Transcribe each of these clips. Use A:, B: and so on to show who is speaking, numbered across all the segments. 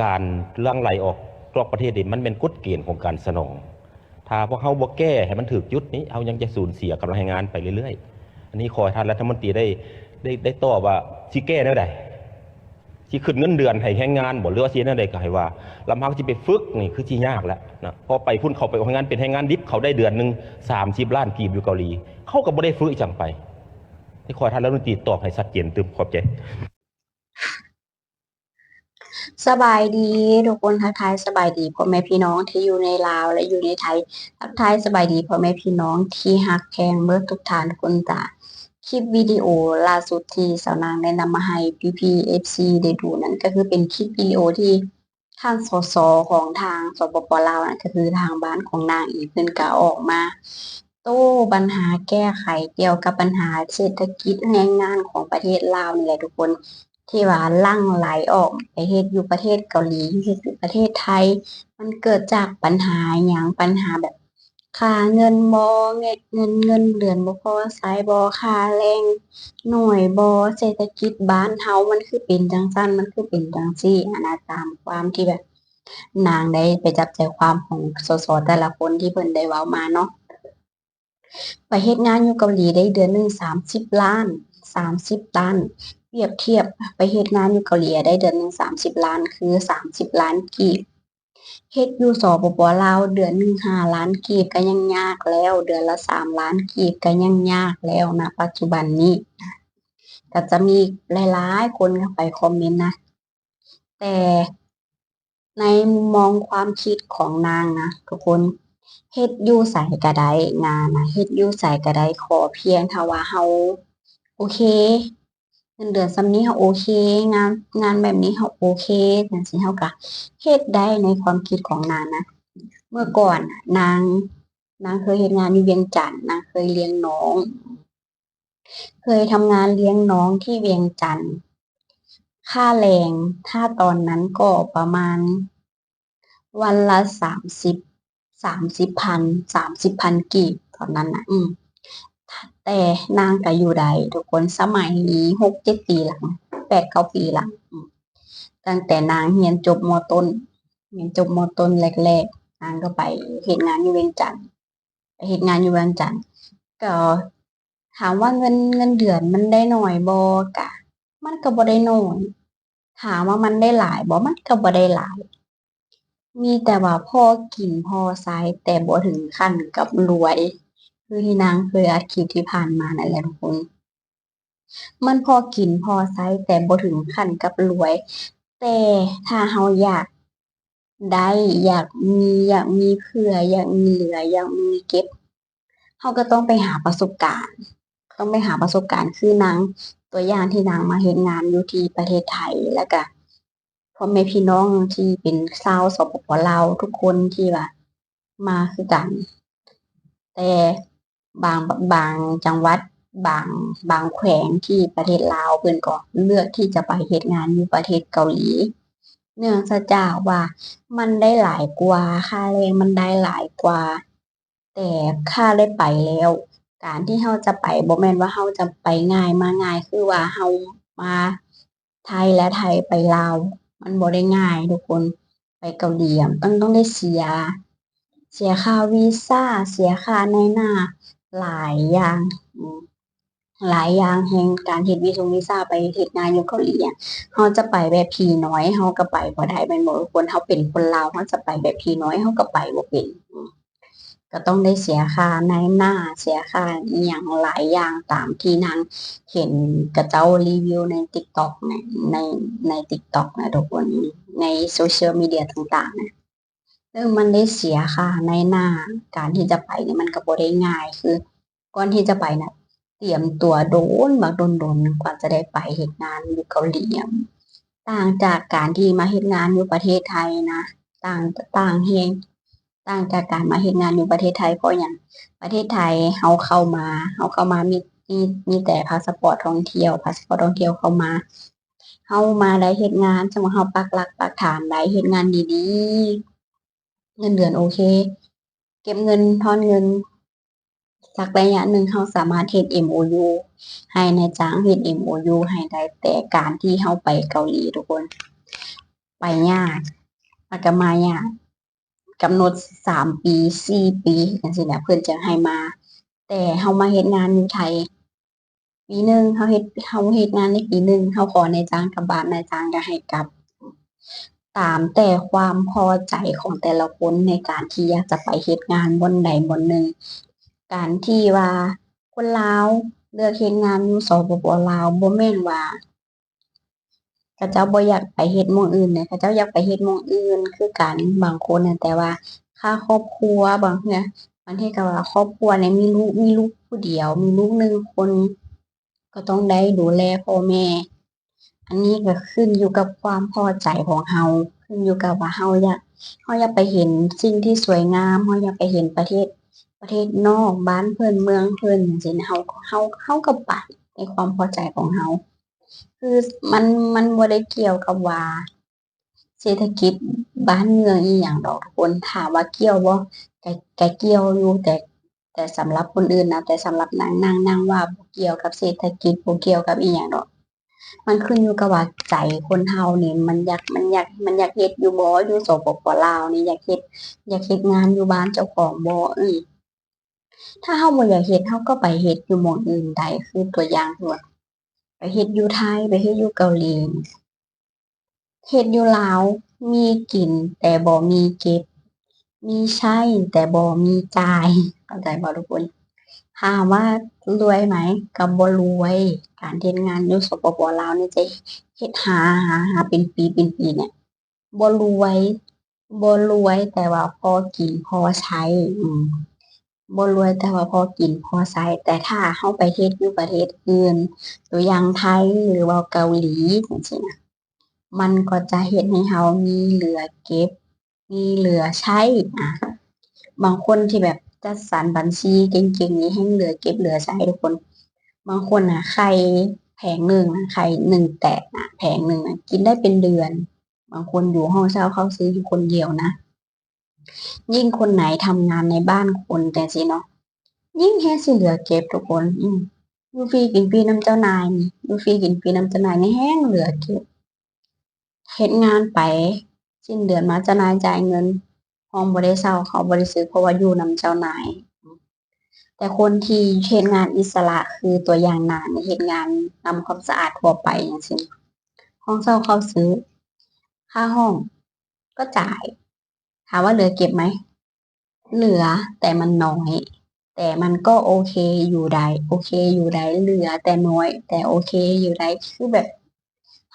A: การเรื่องไหลออกนอกประเทศนี่มันเป็นกุฎเกณฑ์ของการสนอง ถ้าพวกเขาบ่แก้ให้มันถูกยุดนี้เอายังจะสูญเสียกำลังแรงงานไปเรื่อยๆ อันนี้ขอให้ท่านรัฐมนตรีได้ได้ได้ตอบว่าสิแก้แนวใดสิขึ้นเงินเดือนให้แรงงานบ่หรือว่าสิแนใดก็ให้ว่าลำพังสิไปฝึกนี่คือสิยากแล้วนะพอไปพุ่นเขาไปทำงงานเป็นแรงงานดิบเขาได้เดือนหนึ่ง30ล้านกีบอยู่เกาหลี เขาก็บ่ได้ฝึกจังไปนี่ขอให้ท่านรัฐมนตรีตอบให้ชัดเจนตึมขอบใจ
B: สบายดีทุกคนทักทายสบายดีพ่อแม่พี่น้องที่อยู่ในลาวและอยู่ในไทยทักทายสบายดีพ่อแม่พี่น้องที่ฮักแพงเบิดทุกทานคนจ้ะคลิปวิดีโอล่าสุดที่สาวนางได้นำมาให้พี่พีเอฟซีได้ดูนั้นก็คือเป็นคลิปวิดีโอที่ท่างสสของทางสปปลาวนะก็คือทางบ้านของนางอีกเพิ่นก็ออกมาโต้ปัญหาแก้ไขเกี่ยวกับปัญหาเศรษฐกิจแรงงานของประเทศลาวนี่แหละทุกคน ที่ว่าลั่งไหลออกไปเฮ็ดอยู่ประเทศเกาหลีเฮ็ดอยู่ประเทศไทย มันเกิดจากปัญหาหยังปัญหาแบบค่าเงินบ่เงินเงินเงินเดือนบ่พอใช้บ่ค่าแรงหน่วยบ่เศรษฐกิจบ้านเฮามันคือเป็นจังซั่นมันคือเป็นจังซี่อะนะตามความที่แบบ นางได้ไปจับใจความของสสแต่ละคนที่เพิ่นได้เว้ามาเนาะไปเฮ็ดงานอยู่เกาหลีได้เดือนหนึง30ล้าน30ล้าน รียบเทียบไปเฮ็ดงานอยู่เกาหลีได้เดือนหนึ่งสามสิบล้านคือสามสิบล้านกีบเฮ็ดอยู่สปปลาวเดือนหนึ่งห้าล้านกีบก็ยังยากแล้ว เดือนละสามล้านกีบก็ยังยากแล้วนะปัจจุบันนี้ก็จะมีหลายๆคนเข้าไปคอมเมนต์นะ แต่ในมุมมองความคิดของนางนะทุกคนเฮ็ดอยู่ใส่กระไดงานนะเฮ็ดอยู่ใส่กระไดขอเพียงถ้าว่าเฮาโอเค เงินเดือนส่ำนี้เฮาโอเคงานงานแบบนี้เฮาโอเคจังซี้เฮาก็เฮ็ดได้ในความคิดของนางนะ เมื่อก่อนนาง นางเคยเฮ็ดงานอยู่เวียงจันทน์นางเคยเลี้ยงน้อง เคยทำงานเลี้ยงน้องที่เวียงจันทน์ค่าแรงถ้าตอนนั้นก็ประมาณ วันละสามสิบสามสิบพันสามสิบพันกีบตอนนั้นน่ะอืม แต่นางก็อยู่ได้ทุกคนสมัยนี้หกเจ็ดปีหลังแปดเก้าปีหลังตั้งแต่นางเรียนจบมต้นเรียนจบมต้นแรกๆนางก็ไปเฮ็ดงานอยู่เวียงจันทน์ไปเฮ็ดงานอยู่เวียงจันทน์ก็ถามว่าเงินเงินเดือนมันได้หน้อยบ่กะ มันก็บ่ได้น้อยถามว่ามันได้หลายบ่มันก็บ่ได้หลาย มีแต่ว่าพอกินพ่อใช้แต่บ่ถึงขั้นกับรวย คือที่นางเคยอัดคลิปที่ผ่านมานั่นแหละทุกคนมันพอกินพอใช้แต่บ่ถึงขั้นกับรวย แต่ถ้าเราอยากได้อยากมีอยากมีเผื่ออยากมีเหลืออยากมีเก็บเราก็ต้องไปหาประสบการณ์ ต้องไปหาประสบการณ์คือนางตัวอย่างที่นางมาเฮ็ดงานอยู่ที่ประเทศไทยแล้วก็พ่อแม่พี่น้องที่เป็นชาวสปปลาวทุกคนที่ว่ามาคือกัน แต่ บางบางจังหวัดบางบางแขวงที่ประเทศลาวเพิ่นก็เลือกที่จะไปเฮ็ดงานอยู่ประเทศเกาหลี เนื่องจากว่ามันได้หลายกว่าค่าแรงมันได้หลายกว่า แต่ค่าได้ไปแล้ว การที่เราจะไปบ่แม่นว่าเราจะไปง่ายมาง่ายคือว่าเรามาไทยและไทยไปลาวมันบ่ได้ง่ายทุกคนไปเกาหลีมันต้องได้เสีย เสียค่าวีซ่าเสียค่าในหน้า หลายอย่างหลายอย่างแฮ่งการเฮ็ดวีซงวีซ่าไปเฮ็ดงานอยู่เกาหลีอะเราจะไปแบบพีน้อยเราก็ไปบ่ได้แม่นบ่ทุกคนเราเป็นคนลาวเราจะไปแบบพีน้อยเราก็ไปบ่เป็นอืมก็ต้องได้เสียค่าในหน้าเสียค่าอิหยังหลายอย่างตามที่นางเห็นเขาเจ้ารีวิวใน TikTok ในในใน TikTok นะทุกคนใน Social Media ต่างๆนะ ซึ่งมันได้เสียค่าในหน้าการที่จะไปเนี่ยมันก็บ่ได้ง่าย คือก่อนที่จะไปน่ะเตรียมตัวโดนบักโดนๆกว่าจะได้ไปเฮ็ดงานอยู่เกาหลีต่างจากการที่มาเฮ็ดงานอยู่ประเทศไทยนะต่างต่างแรงต่างจากการมาเฮ็ดงานอยู่ประเทศไทยเพราะหยังประเทศไทยเราเข้ามาเราเข้ามามีมีมีแต่พาสปอร์ตท่องเที่ยวพาสปอร์ตท่องเที่ยวเข้ามาเรามาได้เฮ็ดงานสมมติเราปักหลักปักฐานได้เฮ็ดงานดีๆ เงินเดือนโอเค เก็บเงินทอนเงินสักระยะหนึ่งเราสามารถเฮ็ด MOU ให้ในจ้างเฮ็ด MOU ให้ได้แต่การที่เราไปเกาหลีทุกคน ไปยากมันก็มายากกำหนดสามปีสี่ปีจังซี่แหละเพิ่อนจะให้มา แต่เฮามาเฮ็ดงานอยู่ไทย ปีหนึ่งเฮาเฮ็ดเฮาเฮ็ดงานในปีหนึ่งเฮาขอในจ้างกลับบ้านนจ้างก็ให้กลับ ตามแต่ความพอใจของแต่ละคนในการที่อยากจะไปเฮ็ดงานบนใดบนหนึ่ง การที่ว่าคนลาวเลือกเฮ็ดงานอยู่สปปลาวบ่แม่นว่าเขาเจ้าบ่อยากไปเฮ็ดหม้องอื่นเด้เขาเจ้าอยากไปเฮ็ดหม้องอื่น คือกันบางคนน่ะแต่ว่าค่าครอบครัวบางเทื่อบางทีก็ว่าครอบครัวเนี่ยมีลูกมีลูกผู้เดียว มีลูกหนึ่งคน ก็ต้องได้ดูแลพ่อแม่ อันนี้ก็ขึ้นอยู่กับความพอใจของเฮาขึ้นอยู่กับว่าเฮาอยากเฮาอยากไปเห็นสิ่งที่สวยงามเฮาอยากไปเห็นประเทศประเทศนอกบ้านเพิ่อนเมืองเพิ่อนจังซี่นเฮาเฮาเฮาก็ไปในความพอใจของเฮาคือมันมันบ่ได้เกี่ยวกับว่าเศรษฐกิจบ้านเมืองอีหยังดอกทุกคนถามว่าเกี่ยวบ่ก็ก็เกี่ยวอยู่แต่แต่สำหรับคนอื่นนะแต่สำหรับนางนางนางว่าบ่เกี่ยวกับเศรษฐกิจบ่เกี่ยวกับอีหยังดอก มันขึ้นอยู่กับว่าใจคนเฮานี่มันอยากมันอยากมันอยากเฮ็ดอยู่บ่อยู่สปปลาวนี่อยากเฮ็ดอยากเฮ็ดงานอยู่บ้านเจ้าของบ่เออถ้าเฮาบ่อยากเฮ็ดเฮาก็ไปเฮ็ดอยู่หม้องอื่นได้คือตัวอย่างคือว่าไปเฮ็ดอยู่ไทยไปเฮ็ดอยู่เกาหลีเฮ็ดอยู่ลาวมีกินแต่บ่มีเก็บ มีใช้แต่บ่มีจ่ายเข้าใจบ่ทุกคน ถามว่ารวยไหมก็บ่รวย การเฮ็ดงานอยู่สปปลาวนี่จะเฮ็ดหาหาหาเป็นปีเป็นปีเนี่ยบรวยบรวยแต่ว่าพอกินพอใช้ อืมบรวยแต่ว่าพอกินพอใช้ แต่ถ้าเฮาไปเฮ็ดอยู่ประเทศอื่นตัวอย่างไทยหรือว่าเกาหลีจังซี่นะมันก็จะเฮ็ดให้เฮามีเหลือเก็บ มีเหลือใช้อะบางคนที่แบบ จัดสรรบัญชีเก่งๆนี่แฮ่งเหลือเก็บเหลือใช้ทุกคน บางคนน่ะไข่แผงหนึ่งนะไข่หนึ่งแตกน่ะแผงหนึ่งน่ะกินได้เป็นเดือน บางคนอยู่ห้องเช่าเขาซื้ออยู่คนเดียวนะ ยิ่งคนไหนทำงานในบ้านคนแต่สิเนาะยิ่งแฮงสิเหลือเก็บทุกคนอืยูฟีกินฟรีนำเจ้านายนี่ยูฟีกินฟรีนำเจ้านายนี่แฮงเหลือเก็บเฮ็ดงานไปสิ้นเดือนมาเจ้านายจ่ายเงิน ห้องบ่ได้เช่าเขาบ่ได้ซื้อเพราะว่าอยู่นำเจ้านาย แต่คนที่เฮ็ดงานอิสระคือตัวอย่างหน้านเฮ็ดงานนำความสะอาดทั่วไปจังซี่นห้องเช่าเขาซื้อ ค่าห้องก็จ่าย ถามว่าเหลือเก็บไหม เหลือแต่มันน้อย แต่มันก็โอเคอยู่ได้ โอเคอยู่ได้เหลือแต่น้อย แต่โอเคอยู่ได้คือแบบ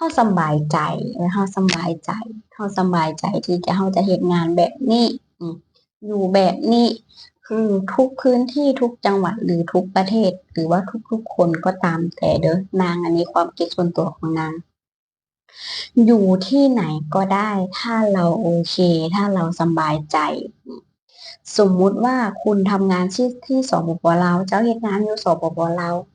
B: เฮาสบายใจเออเฮาสบายใจเฮาสบายใจที่จะเฮาจะเฮ็ดงานแบบนี้อยู่แบบนี้คือทุกพื้นที่ทุกจังหวัดหรือทุกประเทศ หรือว่าทุกๆคนก็ตามแต่เด้อนางอันนี้ความคิดส่วนตัวของนาง อยู่ที่ไหนก็ได้ถ้าเราโอเค ถ้าเราสบายใจ สมมุติว่าคุณทำงานที่ที่สปปลาวเจ้าเฮ็ดงานอยู่สปปลาวเ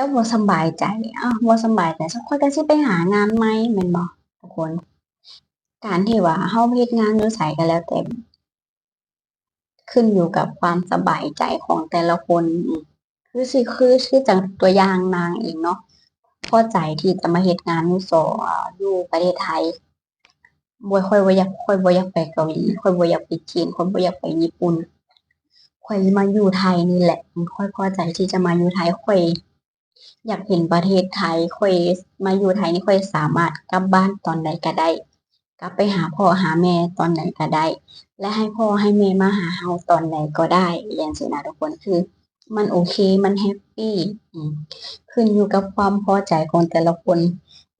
B: จ้าบ่สบายใจอ้าวบ่สบายใจสักคนก็สิไปหางานใหม่แม่นบ่ทุกคน การที่ว่าเฮาเฮ็ดงานอยู่ไสก็แล้วแต่ขึ้นอยู่กับความสบายใจของแต่ละคน คือสิคือคือจังตัวอย่างนางเองเนาะพอใจที่จะมาเฮ็ดงานอยู่สออยู่ประเทศไทยบ่ค่อยบ่อยากค่อยบ่อยากไปเกาหลีค่อยบ่อยากไปจีนค่อยบ่อยากไปญี่ปุ่นค่อยมาอยู่ไทยนี่แหละค่อยพอใจที่จะมาอยู่ไทยค่อย อยากเห็นประเทศไทยคอยมาอยู่ไทยนี่คอยสามารถกลับบ้านตอนใดก็ได้ กลับไปหาพ่อหาแม่ตอนไหนก็ได้ และให้พ่อให้แม่มาหาเราตอนใดก็ได้อย่างซี้นะทุกคนคือมันโอเคมันแฮปปีอืมขึ้นอยู่กับความพอใจของแต่ละคน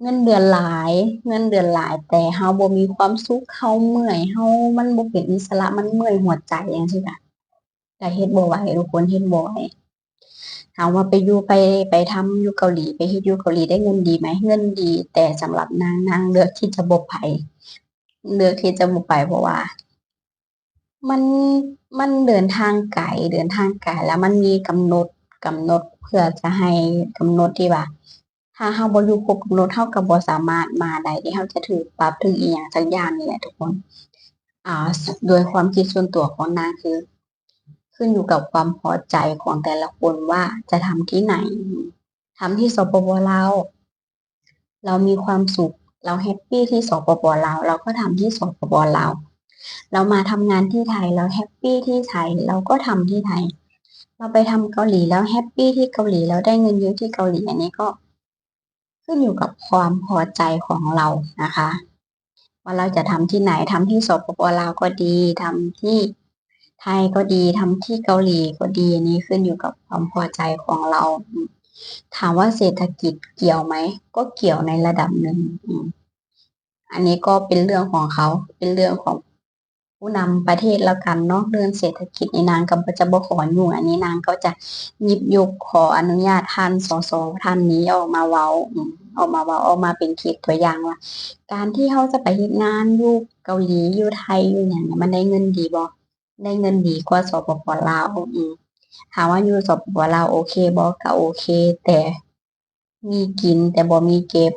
B: เงินเดือนหลาย เงินเดือนหลาย แต่เราบ่มีความสุขเราเมื่อยเรามันบ่เป็นอิสระมันเมื่อยหัวใจจังซี้น่ะก็เฮ็ดบ่ไหวทุกคนเฮ็ดบ่ไหว ถามว่าไปอยู่ไปไปทำอยู่เกาหลี ไปเฮ็ดอยู่เกาหลีได้เงินดีไหมเงินดี แต่สำหรับนางนางเลือกที่จะบ่ไปเลือกที่จะบ่ไปเพราะว่า มันมันเดินทางไกลเดินทางไกลแล้วมันมีกำหนดกำหนดเพื่อจะให้กำหนดที่ว่าถ้าเราบ่อยู่ครบกำหนดเราก็บ่สามารถมาได้ที่เราจะถูกปรับถูกอิหยังสักอย่างนี่แหละทุกคน อ่าโดยความคิดส่วนตัวของนางคือ ขึ้นอยู่กับความพอใจของแต่ละคนว่าจะทำที่ไหนทำที่สปปลาวเรามีความสุข เราแฮปปี้ที่สปปลาวเราก็ทำที่สปปลาวเรามาทำงานที่ไทยเราแฮปปี้ที่ไทยเราก็ทำที่ไทย เราไปทำเกาหลีแล้วแฮปปี้ที่เกาหลีแล้วได้เงินเยอะที่เกาหลีอันนี้ก็ ขึ้นอยู่กับความพอใจของเรานะคะ ว่าเราจะทำที่ไหนทำที่สปปลาวก็ดีทำที่ ไทยก็ดีทำที่เกาหลีก็ดีอันนี้ขึ้นอยู่กับความพอใจของเรา ถามว่าเศรษฐกิจเกี่ยวไหม ก็เกี่ยวในระดับหนึ่งอันนี้ก็เป็นเรื่องของเขาเป็นเรื่องของผู้นำประเทศแล้วกันเนาะเรื่องเศรษฐกิจในนางก็จะบขอยุ่อันนี้นางก็จะหยิบยกขออนุญาตท่านสสท่านนี้ออกมาเว้าออกมาเว้าออกมาเป็นเคสตัวอย่างว่า การที่เขาจะไปเฮ็ดงานอยู่เกาหลีอยู่ไทยอยู่หยังเนี่ยมันได้เงินดีบ่ ได้เงินดีกว่าสปปลาวอืมถามว่าอยู่สปปลาวโอเคบอก็โอเค แต่มีกินแต่บ่มีเก็บ